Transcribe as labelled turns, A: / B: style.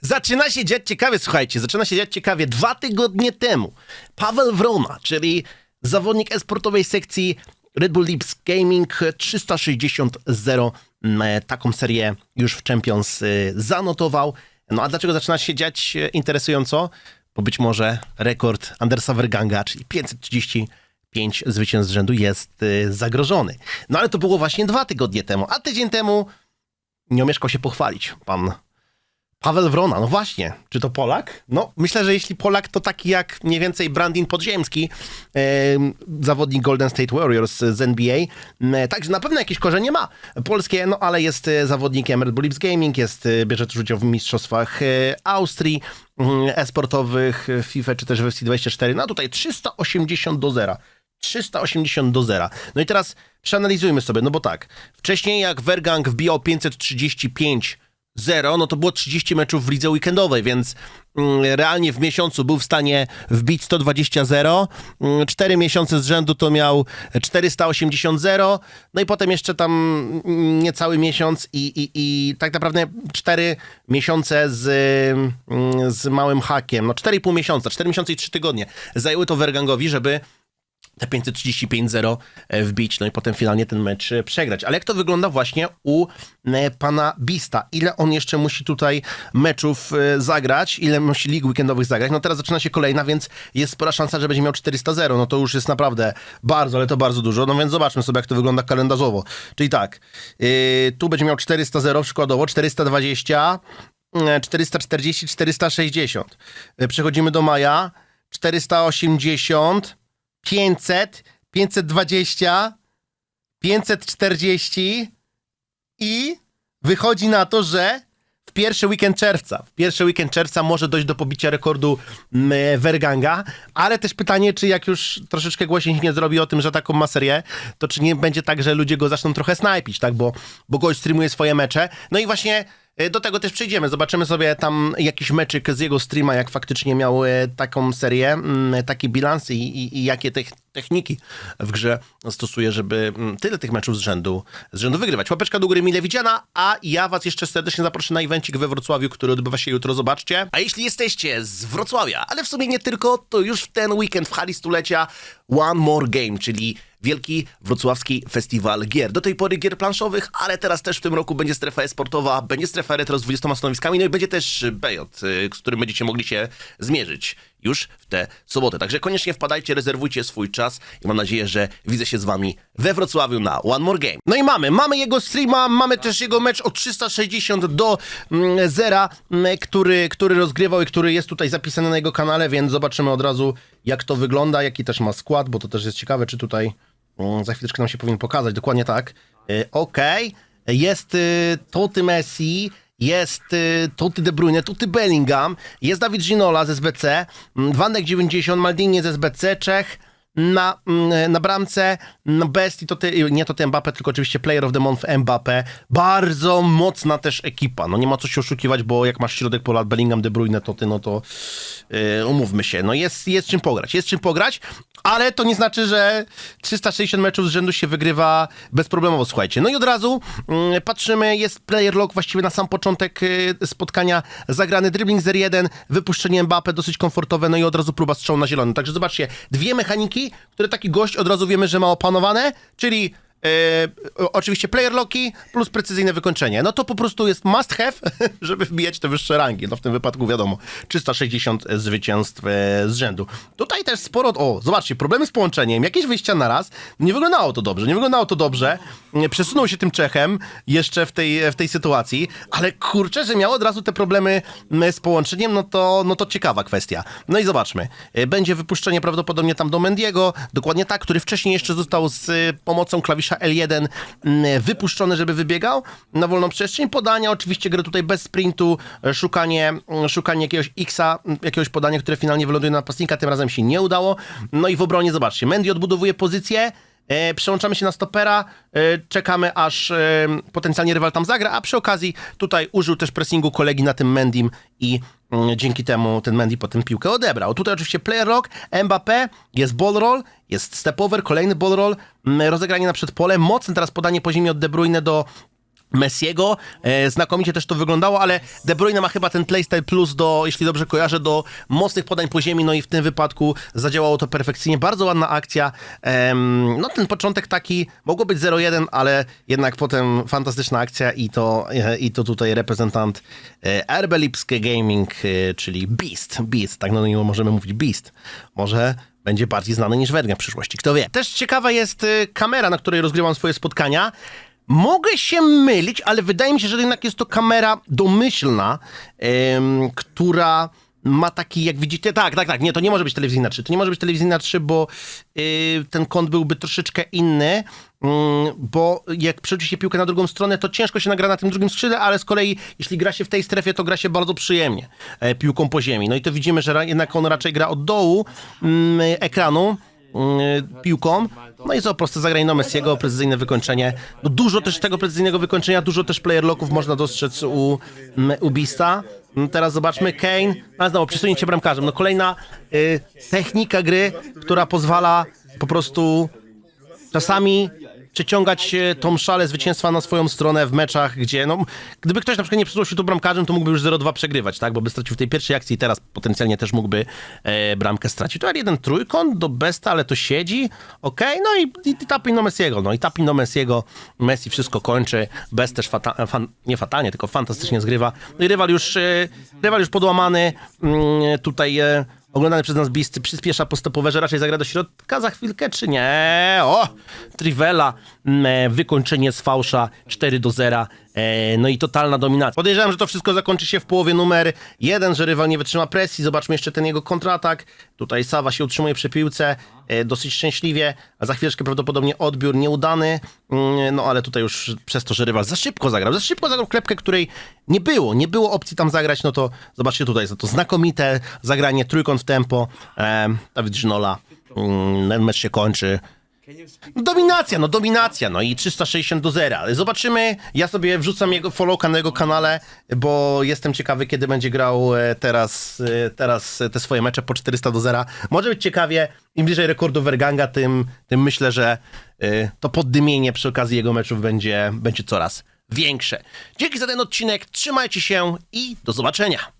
A: Zaczyna się dziać ciekawie, słuchajcie, zaczyna się dziać ciekawie. Dwa tygodnie temu Paweł Wrona, czyli zawodnik esportowej sekcji Red Bull Leaps Gaming 360-0, mm, taką serię już w Champions y, zanotował. No a dlaczego zaczyna się dziać e, interesująco? Bo być może rekord Andersa Verganga, czyli 535 zwycięstw z rzędu jest y, zagrożony. No ale to było właśnie dwa tygodnie temu, a tydzień temu nie omieszkał się pochwalić pan Paweł Wrona, no właśnie, czy to Polak? No, myślę, że jeśli Polak, to taki jak mniej więcej Brandin Podziemski, zawodnik Golden State Warriors z NBA. E, także na pewno jakieś korzenie ma polskie, no ale jest e, zawodnikiem Red Bull Leaps Gaming, jest, e, bierze też udział w mistrzostwach e, Austrii mm, e-sportowych, FIFA czy też w FC24. No tutaj 380 do 0. 380 do 0. No i teraz przeanalizujmy sobie, no bo tak, wcześniej jak Vergang wbijał 535 0, no to było 30 meczów w lidze weekendowej, więc mm, realnie w miesiącu był w stanie wbić 120 0. 4 miesiące z rzędu to miał 480 0. No i potem jeszcze tam mm, niecały miesiąc i, i, i tak naprawdę 4 miesiące z, mm, z małym hakiem. No 4,5 miesiąca, 4 miesiące i 3 tygodnie zajęły to Vergangowi, żeby te 535-0 e, wbić, no i potem finalnie ten mecz e, przegrać. Ale jak to wygląda właśnie u e, pana Bista? Ile on jeszcze musi tutaj meczów zagrać? Ile musi lig weekendowych zagrać? No teraz zaczyna się kolejna, więc jest spora szansa, że będzie miał 400-0. No to już jest naprawdę bardzo, ale to bardzo dużo. No więc zobaczmy sobie, jak to wygląda kalendarzowo. Czyli tak, yy, tu będzie miał 400-0 przykładowo, 420, e, 440, 460. E, Przechodzimy do maja, 480, 500, 520, 540 i wychodzi na to, że w pierwszy weekend czerwca, w pierwszy weekend czerwca może dojść do pobicia rekordu mm, Verganga, ale też pytanie, czy jak już troszeczkę głośniej nie zrobi o tym, że taką ma serię, to czy nie będzie tak, że ludzie go zaczną trochę snajpić, tak, bo, bo gość streamuje swoje mecze. No i właśnie e, do tego też przejdziemy. Zobaczymy sobie tam jakiś meczyk z jego streama, jak faktycznie miał e, taką serię, mm, taki bilans i, i, i jakie tych techniki w grze stosuje, żeby mm, tyle tych meczów z rzędu, z rzędu wygrywać. Łapeczka do góry mile widziana, a ja was jeszcze serdecznie zaproszę na evencik we Wrocławiu, który odbywa się jutro, zobaczcie. A jeśli jesteście z Wrocławia, ale w sumie nie tylko, to już w ten weekend w hali stulecia One More Game, czyli Wielki Wrocławski Festiwal Gier. Do tej pory gier planszowych, ale teraz też w tym roku będzie strefa e-sportowa, będzie strefa retro z 20 stanowiskami, no i będzie też BJ, y, z którym będziecie mogli się zmierzyć już w tę sobotę. Także koniecznie wpadajcie, rezerwujcie swój czas i mam nadzieję, że widzę się z wami we Wrocławiu na One More Game. No i mamy, mamy jego streama, mamy też jego mecz od 360 do mm, zera, mm, który, który rozgrywał i który jest tutaj zapisany na jego kanale, więc zobaczymy od razu jak to wygląda, jaki też ma skład, bo to też jest ciekawe, czy tutaj za chwileczkę nam się powinien pokazać, dokładnie tak. Y, Okej, jest y, Toty Messi, jest y, Toty De Bruyne, Toty Bellingham, jest Dawid Ginola z SBC, Wandek 90, Maldini z SBC, Czech, na, mm, na bramce no Besti, to ty, nie to ty Mbappe, tylko oczywiście Player of the Month Mbappe. Bardzo mocna też ekipa. No nie ma co się oszukiwać, bo jak masz środek pola Bellingham, De Bruyne, to ty, no to yy, umówmy się. No jest, jest czym pograć, jest czym pograć, ale to nie znaczy, że 360 meczów z rzędu się wygrywa bezproblemowo, słuchajcie. No i od razu mm, patrzymy, jest player lock właściwie na sam początek y, spotkania zagrany dribbling 0-1, wypuszczenie Mbappe dosyć komfortowe, no i od razu próba strzału na zielono. Także zobaczcie, dwie mechaniki, które taki gość od razu wiemy, że ma opanowane, czyli e, oczywiście player locki plus precyzyjne wykończenie. No to po prostu jest must have, żeby wbijać te wyższe rangi. No w tym wypadku wiadomo, 360 zwycięstw e, z rzędu. Tutaj też sporo, o zobaczcie, problemy z połączeniem, jakieś wyjścia na raz. Nie wyglądało to dobrze, nie wyglądało to dobrze. Przesunął się tym Czechem jeszcze w tej, w tej sytuacji, ale kurczę, że miał od razu te problemy z połączeniem, no to, no to ciekawa kwestia. No i zobaczmy, E, będzie wypuszczenie prawdopodobnie tam do Mendiego, dokładnie tak, który wcześniej jeszcze został z pomocą klawisza L1 m, wypuszczony, żeby wybiegał na wolną przestrzeń. Podania, oczywiście gry tutaj bez sprintu, e, szukanie, m, szukanie jakiegoś X-a, m, jakiegoś podania, które finalnie wyląduje na napastnika, tym razem się nie udało. No i w obronie, zobaczcie, Mendy odbudowuje pozycję, E, przełączamy się na stopera, e, czekamy aż e, potencjalnie rywal tam zagra, a przy okazji tutaj użył też pressingu kolegi na tym Mendim i mm, dzięki temu ten Mendy potem piłkę odebrał. Tutaj oczywiście player lock, Mbappé, jest ball roll, jest step over, kolejny ball roll, mm, rozegranie na przedpole, mocne teraz podanie po ziemi od De Bruyne do Messiego. E, znakomicie też to wyglądało, ale De Bruyne ma chyba ten playstyle plus do, jeśli dobrze kojarzę, do mocnych podań po ziemi, no i w tym wypadku zadziałało to perfekcyjnie. Bardzo ładna akcja. No ten początek taki, mogło być 0-1, ale jednak potem fantastyczna akcja i to, e, i to tutaj reprezentant e, RB Lipskie Gaming, e, czyli Beast. Beast, tak no nie możemy mówić Beast. Może będzie bardziej znany niż Werga w przyszłości, kto wie. Też ciekawa jest e, kamera, na której rozgrywam swoje spotkania. Mogę się mylić, ale wydaje mi się, że jednak jest to kamera domyślna, em, która ma taki, jak widzicie, tak, tak, tak, nie, to nie może być telewizyjna 3, to nie może być telewizyjna 3, bo y, ten kąt byłby troszeczkę inny, mm, bo jak przerzuci się piłkę na drugą stronę, to ciężko się nagra na tym drugim skrzydle, ale z kolei, jeśli gra się w tej strefie, to gra się bardzo przyjemnie e, piłką po ziemi. No i to widzimy, że jednak on raczej gra od dołu mm, ekranu, piłką. No i co, proste zagranie do Messiego, precyzyjne wykończenie. No dużo też tego precyzyjnego wykończenia, dużo też player locków można dostrzec u, mm, u Beasta. No Teraz zobaczmy, Kane, a znowu przesunięcie bramkarzem. No kolejna y, technika gry, która pozwala po prostu czasami przeciągać e, tą szalę zwycięstwa na swoją stronę w meczach, gdzie no, gdyby ktoś na przykład nie przesunął się tu bramkarzem, to mógłby już 0-2 przegrywać, tak? Bo by stracił w tej pierwszej akcji i teraz potencjalnie też mógłby e, bramkę stracić. To jeden trójkąt do Besta, ale to siedzi, okej, no i, i, i tapping do Messiego, no i tapping do Messiego, Messi wszystko kończy, Best też fata, fan, nie fatalnie, tylko fantastycznie zgrywa. No i rywal już, e, rywal już podłamany, mm, tutaj... E, Oglądany przez nas Beast przyspiesza postępowe, że raczej zagra do środka za chwilkę, czy nie? O! Trivela, mm, e, wykończenie z fałsza 4 do 0. E, no i totalna dominacja. Podejrzewam, że to wszystko zakończy się w połowie numer jeden, że rywal nie wytrzyma presji. Zobaczmy jeszcze ten jego kontratak. Tutaj Sawa się utrzymuje przy piłce e, dosyć szczęśliwie, a za chwileczkę prawdopodobnie odbiór nieudany. Mm, No ale tutaj już przez to, że rywal za szybko zagrał, za szybko zagrał klepkę, której nie było, nie było opcji tam zagrać, no to zobaczcie tutaj, za to znakomite zagranie, trójkąt w tempo. E, Dawid Żnola, mm, ten mecz się kończy. No, Dominacja, no dominacja, no i 360 do zera. Ale zobaczymy, ja sobie wrzucam jego followka na jego kanale, bo jestem ciekawy, kiedy będzie grał e, teraz, e, teraz te swoje mecze po 400 do zera. Może być ciekawie, im bliżej rekordu Verganga, tym, tym myślę, że e, to poddymienie przy okazji jego meczów będzie, będzie coraz większe. Dzięki za ten odcinek, trzymajcie się i do zobaczenia.